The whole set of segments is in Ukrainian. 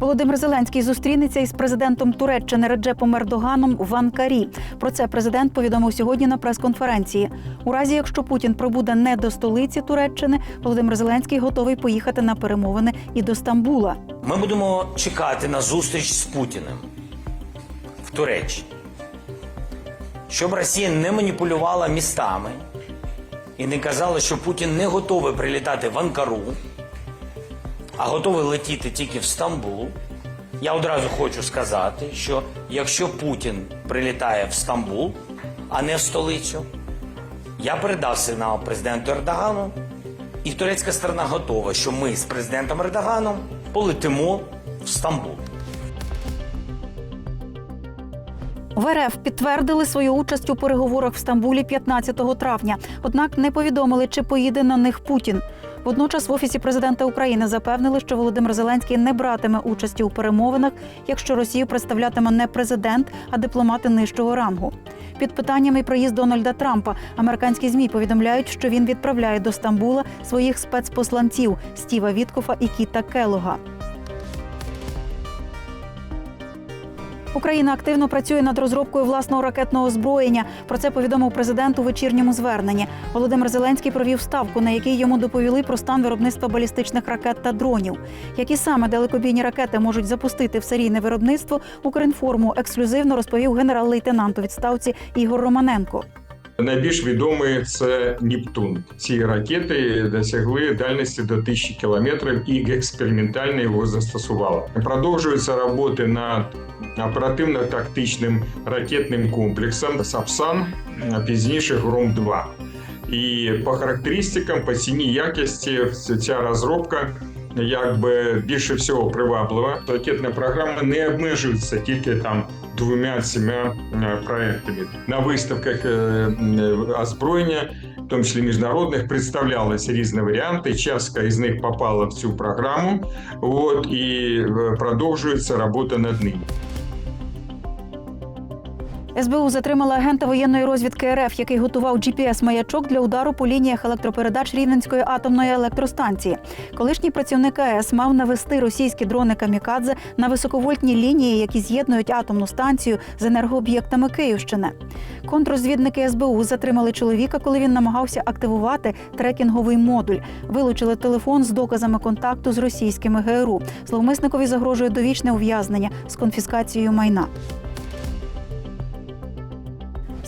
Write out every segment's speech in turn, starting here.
Володимир Зеленський зустрінеться із президентом Туреччини Реджепом Ердоганом в Анкарі. Про це президент повідомив сьогодні на прес-конференції. У разі, якщо Путін прибуде не до столиці Туреччини, Володимир Зеленський готовий поїхати на перемовини і до Стамбула. Ми будемо чекати на зустріч з Путіним в Туреччині, щоб Росія не маніпулювала містами і не казала, що Путін не готовий прилітати в Анкару, а готовий летіти тільки в Стамбул. Я одразу хочу сказати, що якщо Путін прилітає в Стамбул, а не в столицю, я передав сигнал президенту Ердогану, і турецька сторона готова, що ми з президентом Ердоганом полетимо в Стамбул. В РФ підтвердили свою участь у переговорах в Стамбулі 15 травня, однак не повідомили, чи поїде на них Путін. Водночас в офісі президента України запевнили, що Володимир Зеленський не братиме участі у перемовинах, якщо Росію представлятиме не президент, а дипломати нижчого рангу. Під питаннями проїзд Дональда Трампа американські змі повідомляють, що він відправляє до Стамбула своїх спецпосланців Стіва Віткофа і Кіта Келога. Україна активно працює над розробкою власного ракетного озброєння. Про це повідомив президент у вечірньому зверненні. Володимир Зеленський провів ставку, на якій йому доповіли про стан виробництва балістичних ракет та дронів. Які саме далекобійні ракети можуть запустити в серійне виробництво, Укрінформу ексклюзивно розповів генерал-лейтенант у відставці Ігор Романенко. Найбільш відомий це Нептун. Ці ракети досягли дальності до 1000 кілометрів і експериментально його застосували. Продовжуються роботи над оперативно-тактичним ракетним комплексом Сапсан, пізніше Гром 2 І по характеристикам, по ціні якості ця розробка якби більше всього приваблива. Ракетна програма не обмежується тільки там двома цими проектами. На виставках е, е, озброєння, в тому числі міжнародних, представлялися різні варіанти. Частка із них попала в цю програму. От і е, продовжується робота над ним. СБУ затримала агента воєнної розвідки РФ, який готував GPS-маячок для удару по лініях електропередач Рівненської атомної електростанції. Колишній працівник АЕС мав навести російські дрони камікадзе на високовольтні лінії, які з'єднують атомну станцію з енергооб'єктами Київщини. Контррозвідники СБУ затримали чоловіка, коли він намагався активувати трекінговий модуль. Вилучили телефон з доказами контакту з російськими ГРУ. Зловмисникові загрожує довічне ув'язнення з конфіскацією майна.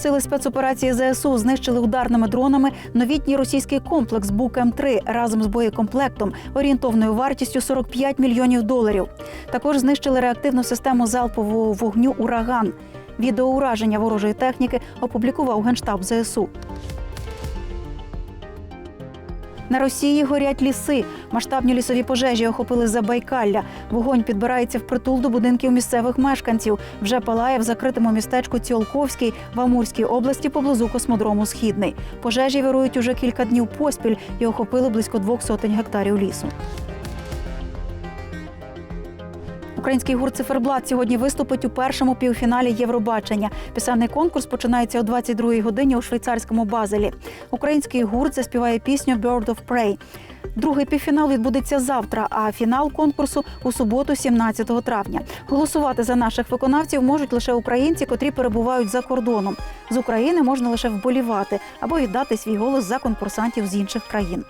Сили спецоперації ЗСУ знищили ударними дронами новітній російський комплекс Бук М3 разом з боєкомплектом орієнтовною вартістю 45 мільйонів доларів. Також знищили реактивну систему залпового вогню Ураган. Відео ураження ворожої техніки опублікував генштаб ЗСУ. На Росії горять ліси. Масштабні лісові пожежі охопили Забайкалля. Вогонь підбирається впритул до будинків місцевих мешканців. Вже палає в закритому містечку Ціолковський в Амурській області поблизу космодрому Східний. Пожежі вирують уже кілька днів поспіль і охопили близько двох сотень гектарів лісу. Український гурт Циферблат сьогодні виступить у першому півфіналі Євробачення. Пісенний конкурс починається о 22-й годині у швейцарському базелі. Український гурт заспіває пісню «Bird of Prey». Другий півфінал відбудеться завтра, а фінал конкурсу у суботу, 17 травня. Голосувати за наших виконавців можуть лише українці, котрі перебувають за кордоном. З України можна лише вболівати або віддати свій голос за конкурсантів з інших країн.